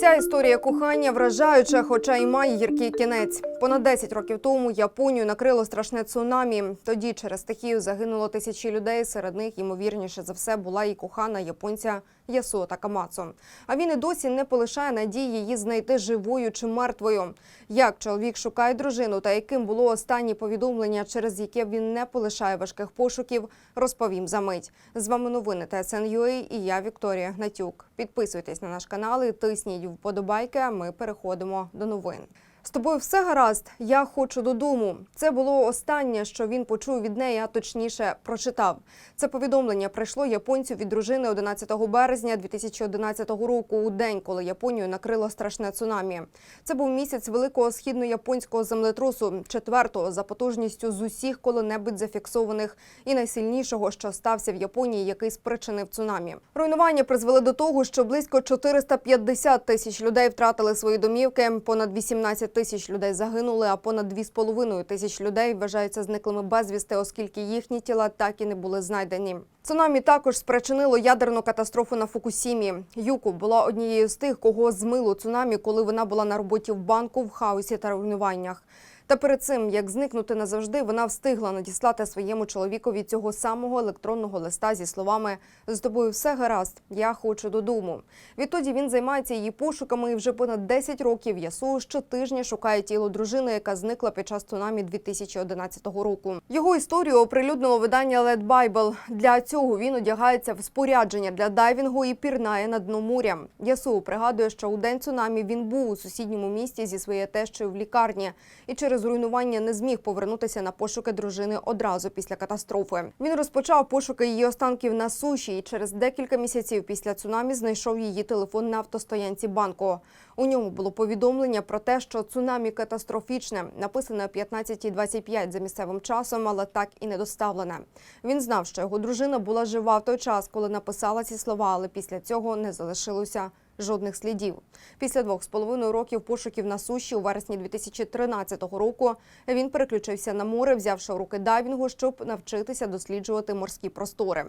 Ця історія кохання вражаюча, хоча й має гіркий кінець. Понад 10 років тому Японію накрило страшне цунамі. Тоді через стихію загинуло тисячі людей. Серед них, ймовірніше за все, була і кохана японця Ясуо Такамацо. А він і досі не полишає надії її знайти живою чи мертвою. Як чоловік шукає дружину та яким було останнє повідомлення, через яке він не полишає важких пошуків, розповім за мить. З вами новини ТСН.UA і я Вікторія Гнатюк. Підписуйтесь на наш канал і тисніть вподобайки. а Ми переходимо до новин. З тобою все гаразд. Я хочу додому. Це було останнє, що він почув від неї, а точніше прочитав. Це повідомлення прийшло японцю від дружини 11 березня 2011 року, у день, коли Японію накрило страшне цунамі. Це був місяць великого східно-японського землетрусу, четвертого за потужністю з усіх коли-небудь зафіксованих і найсильнішого, що стався в Японії, який спричинив цунамі. Руйнування призвели до того, що близько 450 тисяч людей втратили свої домівки, понад 18 тисяч людей загинули, а понад 2,5 тисяч людей вважаються зниклими безвісти, оскільки їхні тіла так і не були знайдені. Цунамі також спричинило ядерну катастрофу на Фукусімі. Юку була однією з тих, кого змило цунамі, коли вона була на роботі в банку в хаосі та руйнуваннях. Та перед цим, як зникнути назавжди, вона встигла надіслати своєму чоловікові цього самого електронного листа зі словами З тобою все гаразд, я хочу додому. Відтоді він займається її пошуками і вже понад 10 років Ясу щотижня шукає тіло дружини, яка зникла під час цунамі 2011 року. Його історію оприлюднило видання Let Bible. Для цього він одягається в спорядження для дайвінгу і пірнає на дно моря. Ясу пригадує, що у день цунамі він був у сусідньому місті зі своєю тещою в лікарні і через руйнування не зміг повернутися на пошуки дружини одразу після катастрофи. Він розпочав пошуки її останків на суші і через декілька місяців після цунамі знайшов її телефон на автостоянці банку. У ньому було повідомлення про те, що цунамі катастрофічне, написане о 15.25 за місцевим часом, але так і не доставлене. Він знав, що його дружина була жива в той час, коли написала ці слова, але після цього не залишилося жодних слідів. Після двох з половиною років пошуків на суші у вересні 2013 року він переключився на море, взявши в руки дайвінгу, щоб навчитися досліджувати морські простори.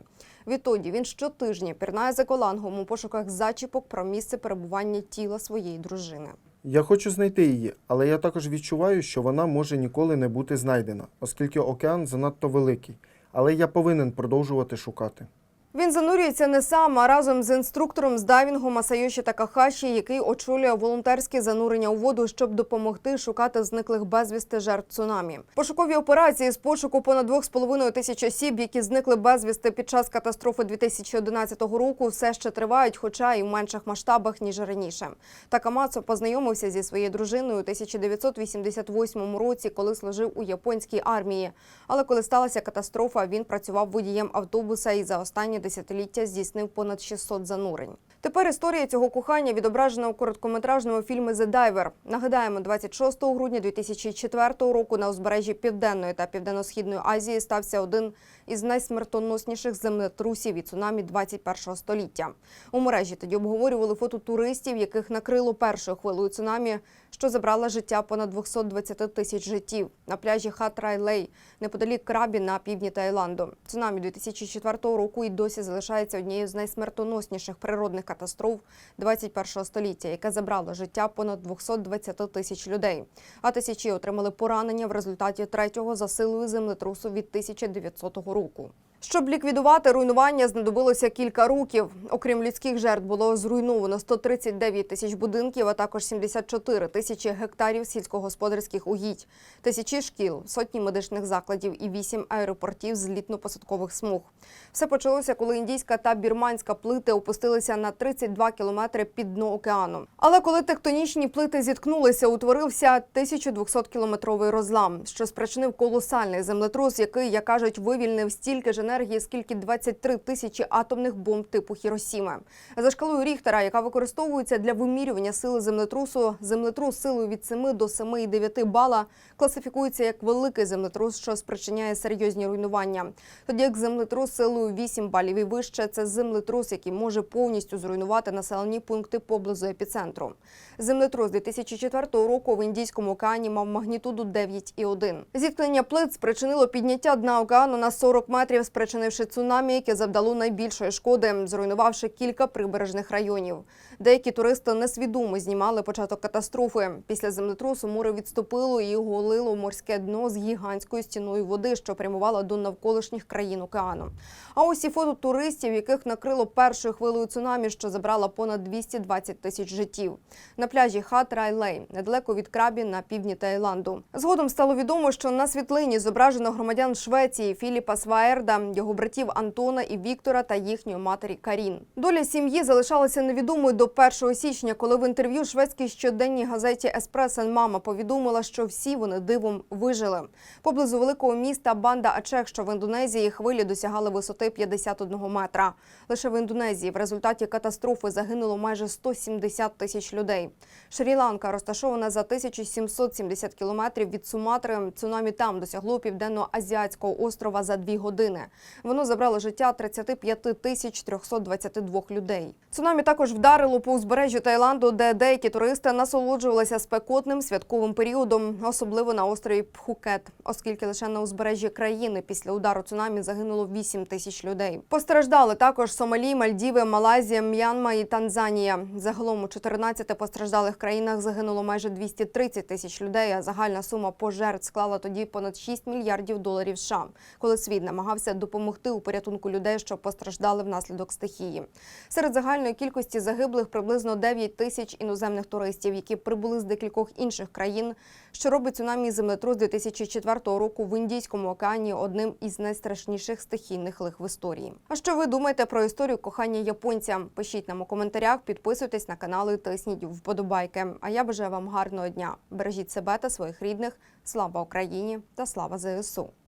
Відтоді він щотижня пірнає за колангом у пошуках зачіпок про місце перебування тіла своєї дружини. Я хочу знайти її, але я також відчуваю, що вона може ніколи не бути знайдена, оскільки океан занадто великий. Але я повинен продовжувати шукати. Він занурюється не сам, а разом з інструктором з дайвінгу Масайоші Такахаші, який очолює волонтерське занурення у воду, щоб допомогти шукати зниклих безвісти жертв цунамі. Пошукові операції з пошуку понад 2,5 тисяч осіб, які зникли безвісти під час катастрофи 2011 року, все ще тривають, хоча і в менших масштабах ніж раніше. Такамацо познайомився зі своєю дружиною у 1988 році, коли служив у японській армії. Але коли сталася катастрофа, він працював водієм автобуса і за останні десятиліття здійснив понад 600 занурень. Тепер історія цього кохання відображена у короткометражному фільмі «The Diver». Нагадаємо, 26 грудня 2004 року на узбережжі Південної та Південно-східної Азії стався один із найсмертоносніших землетрусів і цунамі 21 століття. У мережі тоді обговорювали фото туристів, яких накрило першою хвилою цунамі, що забрала життя понад 220 тисяч життів на пляжі Хат-Райлей, неподалік Крабі на півдні Таїланду. Цунамі 2004 року і досі залишається однією з найсмертоносніших природних катастроф 21 століття, яке забрало життя понад 220 тисяч людей. А тисячі отримали поранення в результаті третього за силою землетрусу від 1900 року руку. Щоб ліквідувати руйнування, знадобилося кілька років. Окрім людських жертв, було зруйновано 139 тисяч будинків, а також 74 тисячі гектарів сільськогосподарських угідь, тисячі шкіл, сотні медичних закладів і вісім аеропортів злітно-посадкових смуг. Все почалося, коли індійська та бірманська плити опустилися на 32 кілометри під дно океану. Але коли тектонічні плити зіткнулися, утворився 1200-кілометровий розлам, що спричинив колосальний землетрус, який, як кажуть, вивільнив стільки ж енергії, скільки 23 тисячі атомних бомб типу Хіросіми. За шкалою Ріхтера, яка використовується для вимірювання сили землетрусу, землетрус силою від 7 до 7,9 бала класифікується як великий землетрус, що спричиняє серйозні руйнування. Тоді як землетрус силою 8 балів і вище це землетрус, який може повністю зруйнувати населені пункти поблизу епіцентру. Землетрус 2004 року в Індійському океані мав магнітуду 9,1. Зіткнення плит спричинило підняття дна океану на 40 метрів з спричинивши цунамі, яке завдало найбільшої шкоди, зруйнувавши кілька прибережних районів. Деякі туристи несвідомо знімали початок катастрофи. Після землетрусу море відступило і оголило морське дно з гігантською стіною води, що прямувала до навколишніх країн океану. А ось і фото туристів, яких накрило першою хвилею цунамі, що забрала понад 220 тисяч життів. На пляжі Хат Райлей, недалеко від Крабі на півдні Таїланду. Згодом стало відомо, що на світлині зображено громадян Швеції Філіпа Сваерда, його братів Антона і Віктора та їхньої матері Карін. Доля сім'ї залишалася невідомою до 1 січня, коли в інтерв'ю шведській щоденній газеті Еспресен Мама повідомила, що всі вони дивом вижили. Поблизу великого міста банда Ачех, що в Індонезії, хвилі досягали висоти 51 метра. Лише в Індонезії в результаті катастрофи загинуло майже 170 тисяч людей. Шрі-Ланка розташована за 1770 кілометрів від Суматри. Цунамі там досягло південно-азіатського острова за дві години. Воно забрало життя 35 тисяч 322 людей. Цунамі також вдарило по узбережжю Таїланду, де деякі туристи насолоджувалися спекотним святковим періодом, особливо на острові Пхукет, оскільки лише на узбережжі країни після удару цунамі загинуло 8 тисяч людей. Постраждали також Сомалі, Мальдіви, Малайзія, М'янма і Танзанія. Загалом у 14 постраждалих країнах загинуло майже 230 тисяч людей. А загальна сума пожертв склала тоді понад 6 мільярдів доларів США, коли світ намагався допомогти у порятунку людей, що постраждали внаслідок стихії. Серед загальної кількості загиблих приблизно 9 тисяч іноземних туристів, які прибули з декількох інших країн, що робить цунамі і землетрус 2004 року в Індійському океані одним із найстрашніших стихійних лих в історії. А що ви думаєте про історію кохання японця? Пишіть нам у коментарях, підписуйтесь на канал і тисніть вподобайки. А я бажаю вам гарного дня. Бережіть себе та своїх рідних. Слава Україні та слава ЗСУ!